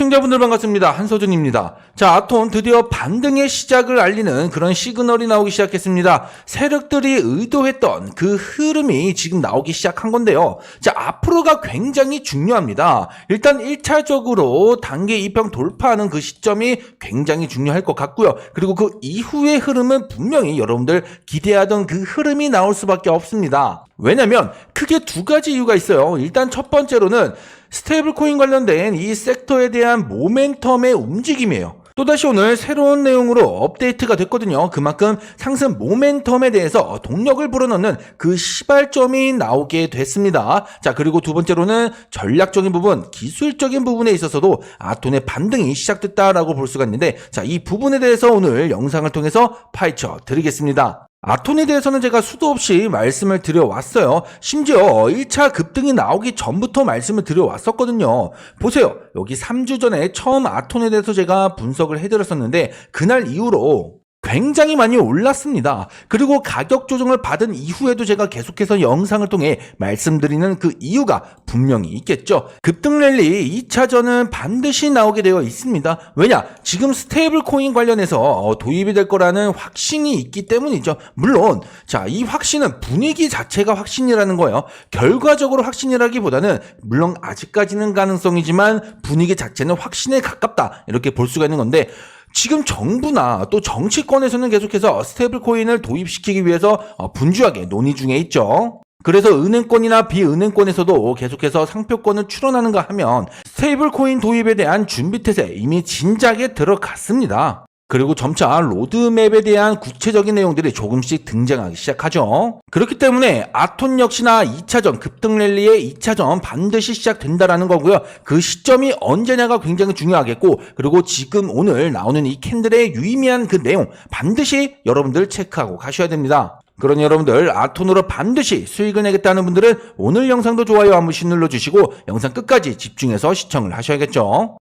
시청자분들 반갑습니다. 한서준입니다. 자, 아톤 드디어 반등의 시작을 알리는 그런 시그널이 나오기 시작했습니다. 세력들이 의도했던 그 흐름이 지금 나오기 시작한 건데요. 자, 앞으로가 굉장히 중요합니다. 일단 1차적으로 단계 2평 돌파하는 그 시점이 굉장히 중요할 것 같고요. 그리고 그 이후의 흐름은 분명히 여러분들 기대하던 그 흐름이 나올 수밖에 없습니다. 왜냐면 크게 두 가지 이유가 있어요. 일단 첫 번째로는 스테이블 코인 관련된 이 섹터에 대한 모멘텀의 움직임이에요. 또다시 오늘 새로운 내용으로 업데이트가 됐거든요. 그만큼 상승 모멘텀에 대해서 동력을 불어넣는 그 시발점이 나오게 됐습니다. 자, 그리고 두 번째로는 전략적인 부분, 기술적인 부분에 있어서도 아톤의 반등이 시작됐다라고 볼 수가 있는데, 자, 이 부분에 대해서 오늘 영상을 통해서 파헤쳐 드리겠습니다. 아톤에 대해서는 제가 수도 없이 말씀을 드려왔어요. 심지어 1차 급등이 나오기 전부터 말씀을 드려왔었거든요. 보세요. 여기 3주 전에 처음 아톤에 대해서 제가 분석을 해드렸었는데, 그날 이후로 굉장히 많이 올랐습니다. 그리고 가격 조정을 받은 이후에도 제가 계속해서 영상을 통해 말씀드리는 그 이유가 분명히 있겠죠. 급등 랠리 2차전은 반드시 나오게 되어 있습니다. 왜냐? 지금 스테이블 코인 관련해서 어, 도입이 될 거라는 확신이 있기 때문이죠. 물론 자, 이 확신은 분위기 자체가 확신이라는 거예요. 결과적으로 확신이라기보다는 물론 아직까지는 가능성이지만 분위기 자체는 확신에 가깝다. 이렇게 볼 수가 있는 건데 지금 정부나 또 정치권에서는 계속해서 스테이블 코인을 도입시키기 위해서 어, 분주하게 논의 중에 있죠. 그래서 은행권이나 비은행권에서도 계속해서 상표권을 출원하는가 하면 스테이블 코인 도입에 대한 준비 태세 이미 진작에 들어갔습니다. 그리고 점차 로드맵에 대한 구체적인 내용들이 조금씩 등장하기 시작하죠. 그렇기 때문에 아톤 역시나 2차전 급등 랠리의 2차전 반드시 시작된다라는 거고요. 그 시점이 언제냐가 굉장히 중요하겠고 그리고 지금 오늘 나오는 이 캔들의 유의미한 그 내용 반드시 여러분들 체크하고 가셔야 됩니다. 그러니 여러분들 아톤으로 반드시 수익을 내겠다는 분들은 오늘 영상도 좋아요 한 번씩 눌러주시고 영상 끝까지 집중해서 시청을 하셔야겠죠.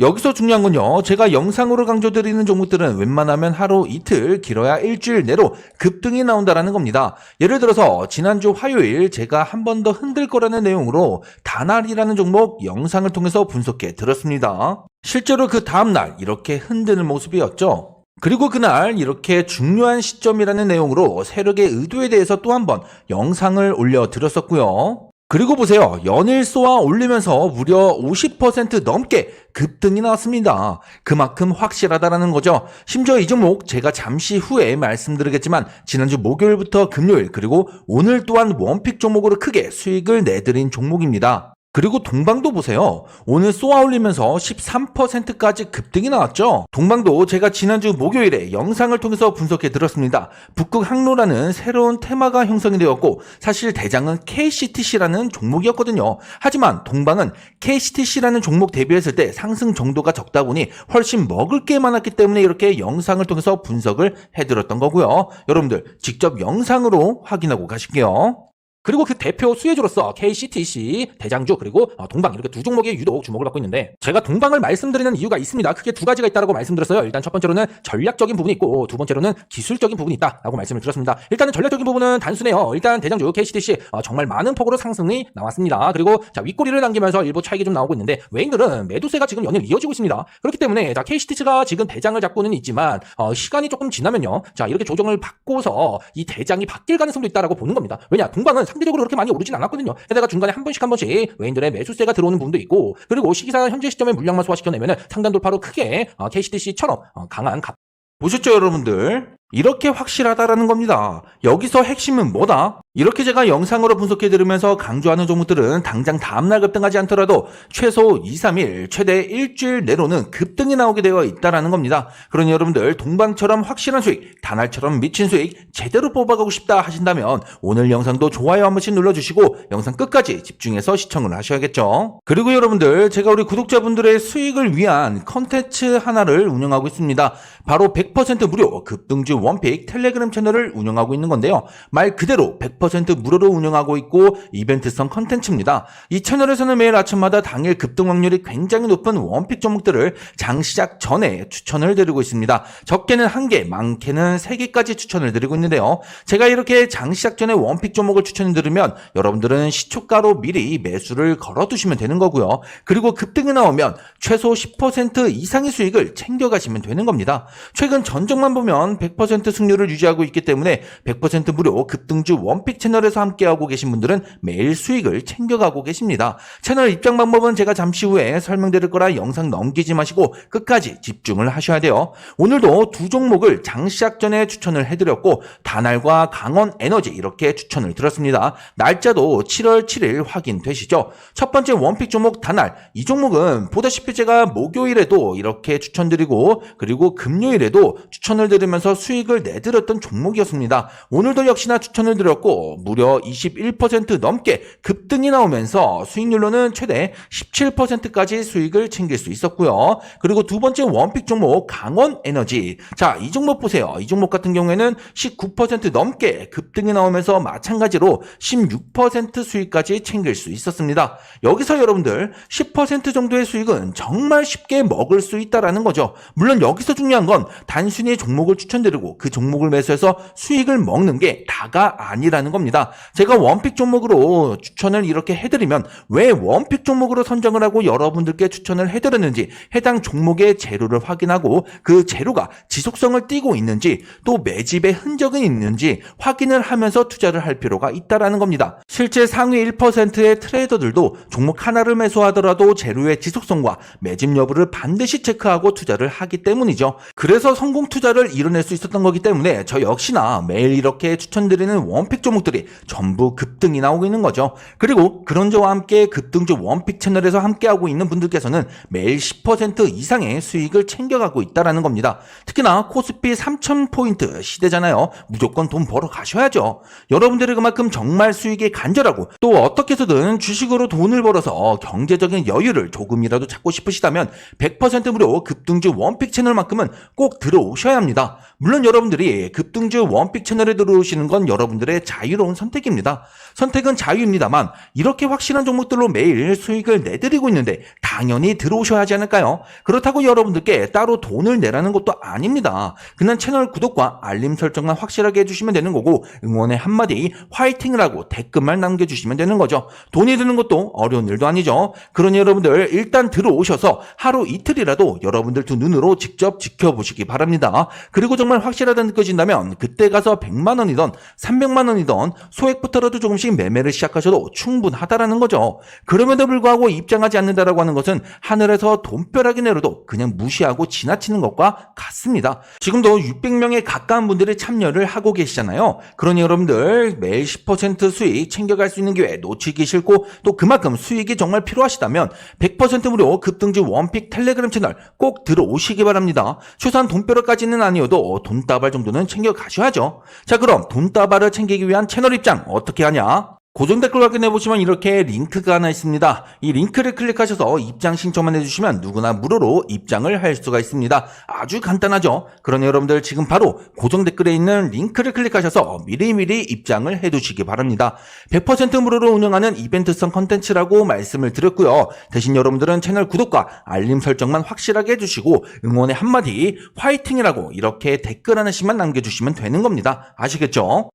여기서 중요한 건요. 제가 영상으로 강조드리는 종목들은 웬만하면 하루 이틀, 길어야 일주일 내로 급등이 나온다라는 겁니다. 예를 들어서 지난주 화요일 제가 한 번 더 흔들 거라는 내용으로 다날이라는 종목 영상을 통해서 분석해 드렸습니다. 실제로 그 다음날 이렇게 흔드는 모습이었죠. 그리고 그날 이렇게 중요한 시점이라는 내용으로 세력의 의도에 대해서 또 한 번 영상을 올려드렸었고요. 그리고 보세요. 연일 쏘아 올리면서 무려 50% 넘게 급등이 나왔습니다. 그만큼 확실하다라는 거죠. 심지어 이 종목 제가 잠시 후에 말씀드리겠지만 지난주 목요일부터 금요일 그리고 오늘 또한 원픽 종목으로 크게 수익을 내드린 종목입니다. 그리고 동방도 보세요. 오늘 쏘아 올리면서 13%까지 급등이 나왔죠. 동방도 제가 지난주 목요일에 영상을 통해서 분석해 드렸습니다. 북극 항로라는 새로운 테마가 형성이 되었고 사실 대장은 KCTC라는 종목이었거든요. 하지만 동방은 KCTC라는 종목 대비했을 때 상승 정도가 적다 보니 훨씬 먹을 게 많았기 때문에 이렇게 영상을 통해서 분석을 해 드렸던 거고요. 여러분들 직접 영상으로 확인하고 가실게요. 그리고 그 대표 수혜주로서 KCTC, 대장주 그리고 어, 동방 이렇게 두 종목에 유독 주목을 받고 있는데 제가 동방을 말씀드리는 이유가 있습니다. 크게 두 가지가 있다고 말씀드렸어요. 일단 첫 번째로는 전략적인 부분이 있고 두 번째로는 기술적인 부분이 있다라고 말씀을 드렸습니다. 일단은 전략적인 부분은 단순해요. 일단 대장주 KCTC 어, 정말 많은 폭으로 상승이 나왔습니다. 그리고 자 윗꼬리를 남기면서 일부 차익이 좀 나오고 있는데 외인들은 매도세가 지금 연일 이어지고 있습니다. 그렇기 때문에 자 KCTC가 지금 대장을 잡고는 있지만 어, 시간이 조금 지나면요. 자 이렇게 조정을 받고서 이 대장이 바뀔 가능성도 있다라고 보는 겁니다. 왜냐 동방은 상대적으로 그렇게 많이 오르진 않았거든요. 게다가 중간에 한 번씩 한 번씩 외인들의 매수세가 들어오는 부분도 있고 그리고 시기상 현재 시점에 물량만 소화시켜내면 상단 돌파로 크게 어, KCTC처럼 어, 강한 값 보셨죠 여러분들? 이렇게 확실하다라는 겁니다. 여기서 핵심은 뭐다? 이렇게 제가 영상으로 분석해 들으면서 강조하는 종목들은 당장 다음날 급등하지 않더라도 최소 2, 3일, 최대 일주일 내로는 급등이 나오게 되어 있다라는 겁니다. 그러니 여러분들 동방처럼 확실한 수익, 다날처럼 미친 수익 제대로 뽑아가고 싶다 하신다면 오늘 영상도 좋아요 한 번씩 눌러주시고 영상 끝까지 집중해서 시청을 하셔야겠죠. 그리고 여러분들 제가 우리 구독자분들의 수익을 위한 컨텐츠 하나를 운영하고 있습니다. 바로 100% 무료 급등주 원픽 텔레그램 채널을 운영하고 있는 건데요. 말 그대로 100% 무료로 운영하고 있고 이벤트성 컨텐츠입니다. 이 채널에서는 매일 아침마다 당일 급등 확률이 굉장히 높은 원픽 종목들을 장 시작 전에 추천을 드리고 있습니다. 적게는 한 개, 많게는 세 개까지 추천을 드리고 있는데요. 제가 이렇게 장 시작 전에 원픽 종목을 추천을 드리면 여러분들은 시초가로 미리 매수를 걸어두시면 되는 거고요. 그리고 급등이 나오면 최소 10% 이상의 수익을 챙겨가시면 되는 겁니다. 최근 전적만 보면 100% 승률을 유지하고 있기 때문에 100% 무료 급등주 원픽 채널에서 함께하고 계신 분들은 매일 수익을 챙겨가고 계십니다. 채널 입장 방법은 제가 잠시 후에 설명드릴 거라 영상 넘기지 마시고 끝까지 집중을 하셔야 돼요. 오늘도 두 종목을 장 시작 전에 추천을 해드렸고 다날과 강원 에너지 이렇게 추천을 드렸습니다. 날짜도 7월 7일 확인되시죠? 첫 번째 원픽 종목 다날 이 종목은 보다시피 제가 목요일에도 이렇게 추천드리고 그리고 금요일에도 추천을 드리면서 수익 을 내드렸던 종목이었습니다. 오늘도 역시나 추천을 드렸고 무려 21% 넘게 급등이 나오면서 수익률로는 최대 17%까지 수익을 챙길 수 있었고요. 그리고 두 번째 원픽 종목 강원 에너지. 자, 이 종목 보세요. 이 종목 같은 경우에는 19% 넘게 급등이 나오면서 마찬가지로 16% 수익까지 챙길 수 있었습니다. 여기서 여러분들 10% 정도의 수익은 정말 쉽게 먹을 수 있다라는 거죠. 물론 여기서 중요한 건 단순히 종목을 추천드리고 그 종목을 매수해서 수익을 먹는 게 다가 아니라는 겁니다. 제가 원픽 종목으로 추천을 이렇게 해드리면 왜 원픽 종목으로 선정을 하고 여러분들께 추천을 해드렸는지 해당 종목의 재료를 확인하고 그 재료가 지속성을 띠고 있는지 또 매집의 흔적은 있는지 확인을 하면서 투자를 할 필요가 있다라는 겁니다. 실제 상위 1%의 트레이더들도 종목 하나를 매수하더라도 재료의 지속성과 매집 여부를 반드시 체크하고 투자를 하기 때문이죠. 그래서 성공 투자를 이뤄낼 수 있었 던 거기 때문에 저 역시나 매일 이렇게 추천드리는 원픽 종목들이 전부 급등이 나오고 있는 거죠. 그리고 그런 저와 함께 급등주 원픽 채널에서 함께하고 있는 분들께서는 매일 10% 이상의 수익을 챙겨가고 있다라는 겁니다. 특히나 코스피 3000포인트 시대잖아요. 무조건 돈 벌어 가셔야죠. 여러분들이 그만큼 정말 수익이 간절하고 또 어떻게 해서든 주식으로 돈을 벌어서 경제적인 여유를 조금이라도 찾고 싶으시다면 100% 무료 급등주 원픽 채널만큼은 꼭 들어오셔야 합니다. 물론 여러분들이 급등주 원픽 채널에 들어오시는 건 여러분들의 자유로운 선택입니다. 선택은 자유입니다만 이렇게 확실한 종목들로 매일 수익을 내드리고 있는데 당연히 들어오셔야 하지 않을까요? 그렇다고 여러분들께 따로 돈을 내라는 것도 아닙니다. 그냥 채널 구독과 알림 설정만 확실하게 해주시면 되는 거고 응원의 한마디 화이팅을 하고 댓글만 남겨주시면 되는 거죠. 돈이 드는 것도 어려운 일도 아니죠. 그러니 여러분들 일단 들어오셔서 하루 이틀이라도 여러분들 두 눈으로 직접 지켜보시기 바랍니다. 그리고 정말 확 실하다 느껴진다면 그때 가서 100만 원이던 300만 원이던 소액부터라도 조금씩 매매를 시작하셔도 충분하다라는 거죠. 그럼에도 불구하고 입장하지 않는다라고 하는 것은 하늘에서 돈벼락이 내려도 그냥 무시하고 지나치는 것과 같습니다. 지금도 600명에 가까운 분들이 참여를 하고 계시잖아요. 그러니 여러분들 매일 10% 수익 챙겨갈 수 있는 기회 놓치기 싫고 또 그만큼 수익이 정말 필요하시다면 100% 무료 급등주 원픽 텔레그램 채널 꼭 들어오시기 바랍니다. 최소한 돈벼락까지는 아니어도 돈 다발 정도는 챙겨 가셔야죠. 자 그럼 돈다발을 챙기기 위한 채널 입장 어떻게 하냐? 고정 댓글 확인해 보시면 이렇게 링크가 하나 있습니다. 이 링크를 클릭하셔서 입장 신청만 해주시면 누구나 무료로 입장을 할 수가 있습니다. 아주 간단하죠? 그러니 여러분들 지금 바로 고정 댓글에 있는 링크를 클릭하셔서 미리미리 입장을 해두시기 바랍니다. 100% 무료로 운영하는 이벤트성 컨텐츠라고 말씀을 드렸고요. 대신 여러분들은 채널 구독과 알림 설정만 확실하게 해주시고 응원의 한마디 화이팅이라고 이렇게 댓글 하나씩만 남겨주시면 되는 겁니다. 아시겠죠?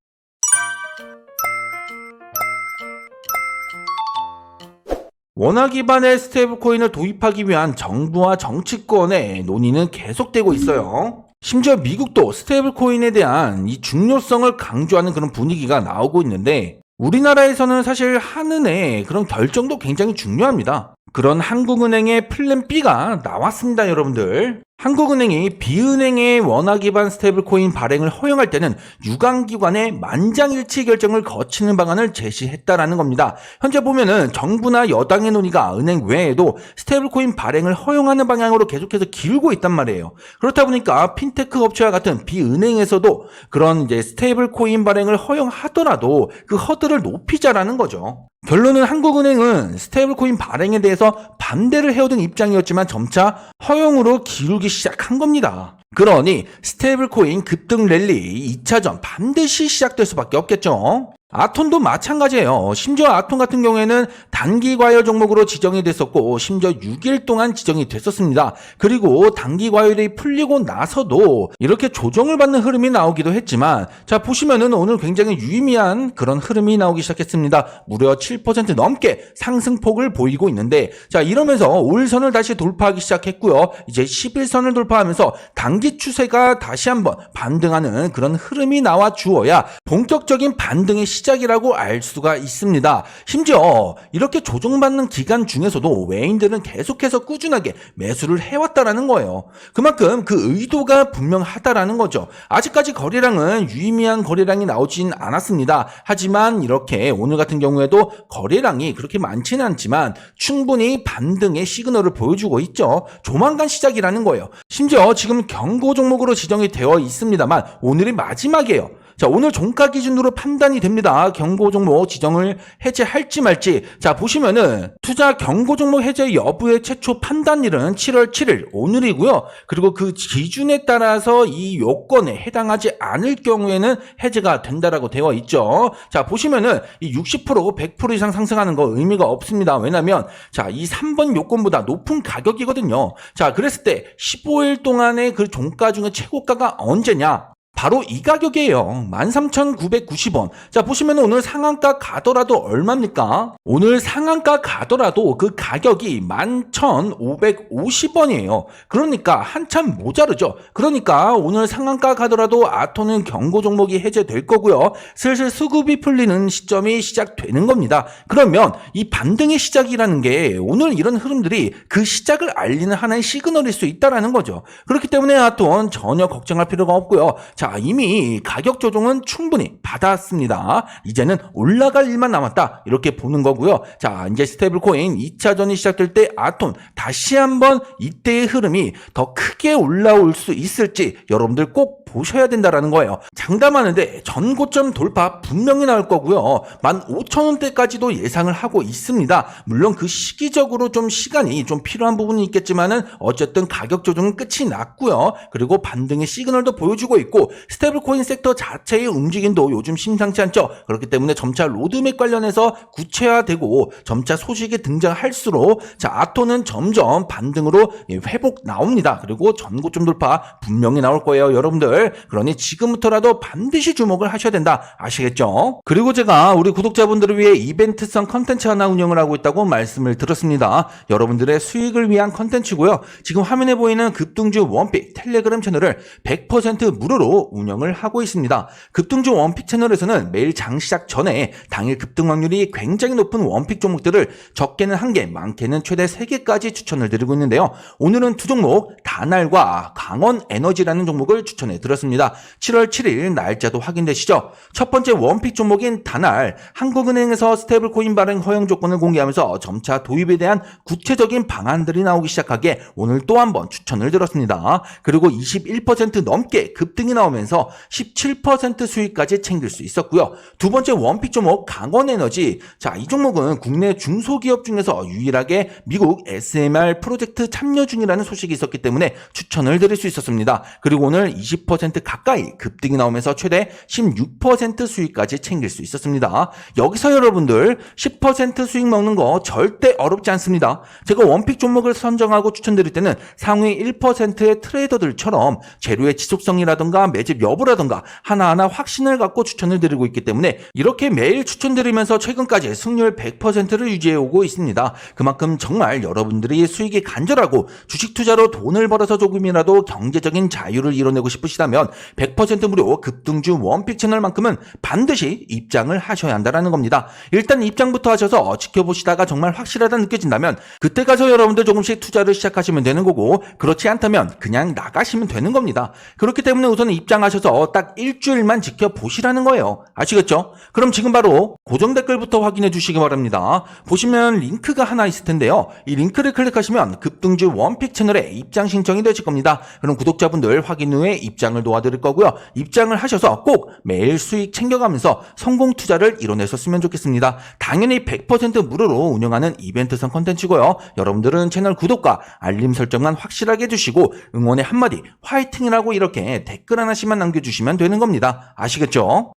원화 기반의 스테이블 코인을 도입하기 위한 정부와 정치권의 논의는 계속되고 있어요. 심지어 미국도 스테이블 코인에 대한 이 중요성을 강조하는 그런 분위기가 나오고 있는데 우리나라에서는 사실 한은의 그런 결정도 굉장히 중요합니다. 그런 한국은행의 플랜 B가 나왔습니다, 여러분들. 한국은행이 비은행의 원화 기반 스테이블 코인 발행을 허용할 때는 유관기관의 만장일치 결정을 거치는 방안을 제시했다라는 겁니다. 현재 보면은 정부나 여당의 논의가 은행 외에도 스테이블 코인 발행을 허용하는 방향으로 계속해서 기울고 있단 말이에요. 그렇다 보니까 핀테크 업체와 같은 비은행에서도 그런 이제 스테이블 코인 발행을 허용하더라도 그 허들을 높이자라는 거죠. 결론은 한국은행은 스테이블코인 발행에 대해서 반대를 해오던 입장이었지만 점차 허용으로 기울기 시작한 겁니다. 그러니 스테이블코인 급등 랠리 2차전 반드시 시작될 수밖에 없겠죠. 아톤도 마찬가지예요. 심지어 아톤 같은 경우에는 단기 과열 종목으로 지정이 됐었고 심지어 6일 동안 지정이 됐었습니다. 그리고 단기 과열이 풀리고 나서도 이렇게 조정을 받는 흐름이 나오기도 했지만 자 보시면은 오늘 굉장히 유의미한 그런 흐름이 나오기 시작했습니다. 무려 7% 넘게 상승폭을 보이고 있는데 자 이러면서 5일선을 다시 돌파하기 시작했고요. 이제 11선을 돌파하면서 단기 추세가 다시 한번 반등하는 그런 흐름이 나와 주어야 본격적인 반등의 시작이라고 알 수가 있습니다. 심지어 이렇게 조정받는 기간 중에서도 외인들은 계속해서 꾸준하게 매수를 해왔다라는 거예요. 그만큼 그 의도가 분명하다라는 거죠. 아직까지 거래량은 유의미한 거래량이 나오진 않았습니다. 하지만 이렇게 오늘 같은 경우에도 거래량이 그렇게 많지는 않지만 충분히 반등의 시그널을 보여주고 있죠. 조만간 시작이라는 거예요. 심지어 지금 경고 종목으로 지정이 되어 있습니다만 오늘이 마지막이에요. 자, 오늘 종가 기준으로 판단이 됩니다. 경고 종목 지정을 해제할지 말지. 자, 보시면은 투자 경고 종목 해제 여부의 최초 판단일은 7월 7일 오늘이고요. 그리고 그 기준에 따라서 이 요건에 해당하지 않을 경우에는 해제가 된다라고 되어 있죠. 자, 보시면은 이 60% 100% 이상 상승하는 거 의미가 없습니다. 왜냐면 자, 이 3번 요건보다 높은 가격이거든요. 자, 그랬을 때 15일 동안의 그 종가 중에 최고가가 언제냐? 바로 이 가격이에요. 13,990원. 자, 보시면 오늘 상한가 가더라도 얼마입니까? 오늘 상한가 가더라도 그 가격이 11,550원이에요. 그러니까 한참 모자르죠. 그러니까 오늘 상한가 가더라도 아토는 경고 종목이 해제될 거고요. 슬슬 수급이 풀리는 시점이 시작되는 겁니다. 그러면 이 반등의 시작이라는 게 오늘 이런 흐름들이 그 시작을 알리는 하나의 시그널일 수 있다라는 거죠. 그렇기 때문에 아톤 전혀 걱정할 필요가 없고요. 자, 이미 가격 조정은 충분히 받았습니다. 이제는 올라갈 일만 남았다. 이렇게 보는 거고요. 자, 이제 스테이블 코인 2차전이 시작될 때 아톤 다시 한번 이때의 흐름이 더 크게 올라올 수 있을지 여러분들 꼭 보셔야 된다라는 거예요. 장담하는데 전고점 돌파 분명히 나올 거고요. 15,000원대까지도 예상을 하고 있습니다. 물론 그 시기적으로 좀 시간이 좀 필요한 부분이 있겠지만은 어쨌든 가격 조정은 끝이 났고요. 그리고 반등의 시그널도 보여주고 있고 스테이블 코인 섹터 자체의 움직임도 요즘 심상치 않죠. 그렇기 때문에 점차 로드맵 관련해서 구체화되고 점차 소식이 등장할수록 자 아토는 점점 반등으로 예, 회복 나옵니다. 그리고 전고점 돌파 분명히 나올 거예요, 여러분들. 그러니 지금부터라도 반드시 주목을 하셔야 된다. 아시겠죠? 그리고 제가 우리 구독자분들을 위해 이벤트성 컨텐츠 하나 운영을 하고 있다고 말씀을 들었습니다. 여러분들의 수익을 위한 컨텐츠고요. 지금 화면에 보이는 급등주 원픽 텔레그램 채널을 100% 무료로 운영을 하고 있습니다. 급등주 원픽 채널에서는 매일 장 시작 전에 당일 급등 확률이 굉장히 높은 원픽 종목들을 적게는 1개, 많게는 최대 3개까지 추천을 드리고 있는데요. 오늘은 두 종목, 다날과 강원 에너지라는 종목을 추천해 드렸습니다. 7월 7일 날짜도 확인되시죠? 첫 번째 원픽 종목인 다날, 한국은행에서 스테이블 코인 발행 허용 조건을 공개하면서 점차 도입에 대한 구체적인 방안들이 나오기 시작하게 오늘 또 한 번 추천을 드렸습니다. 그리고 21% 넘게 급등이 나 오면서 17% 수익까지 챙길 수 있었고요. 두 번째 원픽 종목 강원에너지. 자, 이 종목은 국내 중소기업 중에서 유일하게 미국 SMR 프로젝트 참여 중이라는 소식이 있었기 때문에 추천을 드릴 수 있었습니다. 그리고 오늘 20% 가까이 급등이 나오면서 최대 16% 수익까지 챙길 수 있었습니다. 여기서 여러분들 10% 수익 먹는 거 절대 어렵지 않습니다. 제가 원픽 종목을 선정하고 추천드릴 때는 상위 1%의 트레이더들처럼 재료의 지속성이라든가 매집 여부라든가 하나하나 확신을 갖고 추천을 드리고 있기 때문에 이렇게 매일 추천드리면서 최근까지 승률 100%를 유지해 오고 있습니다. 그만큼 정말 여러분들이 수익이 간절하고 주식 투자로 돈을 벌어서 조금이라도 경제적인 자유를 이뤄내고 싶으시다면 100% 무료 급등주 원픽 채널만큼은 반드시 입장을 하셔야 한다는 겁니다. 일단 입장부터 하셔서 지켜보시다가 정말 확실하다 느껴진다면 그때 가서 여러분들 조금씩 투자를 시작하시면 되는 거고 그렇지 않다면 그냥 나가시면 되는 겁니다. 그렇기 때문에 우선 입장 입장하셔서 딱 일주일만 지켜보시라는 거예요. 아시겠죠? 그럼 지금 바로 고정 댓글부터 확인해 주시기 바랍니다. 보시면 링크가 하나 있을 텐데요. 이 링크를 클릭하시면 급등주 원픽 채널에 입장 신청이 되실 겁니다. 그럼 구독자분들 확인 후에 입장을 도와드릴 거고요. 입장을 하셔서 꼭 매일 수익 챙겨가면서 성공 투자를 이뤄내셨으면 좋겠습니다. 당연히 100% 무료로 운영하는 이벤트성 컨텐츠고요. 여러분들은 채널 구독과 알림 설정만 확실하게 해주시고 응원의 한마디 화이팅이라고 이렇게 댓글 하나씩만 남겨주시면 되는 겁니다. 아시겠죠?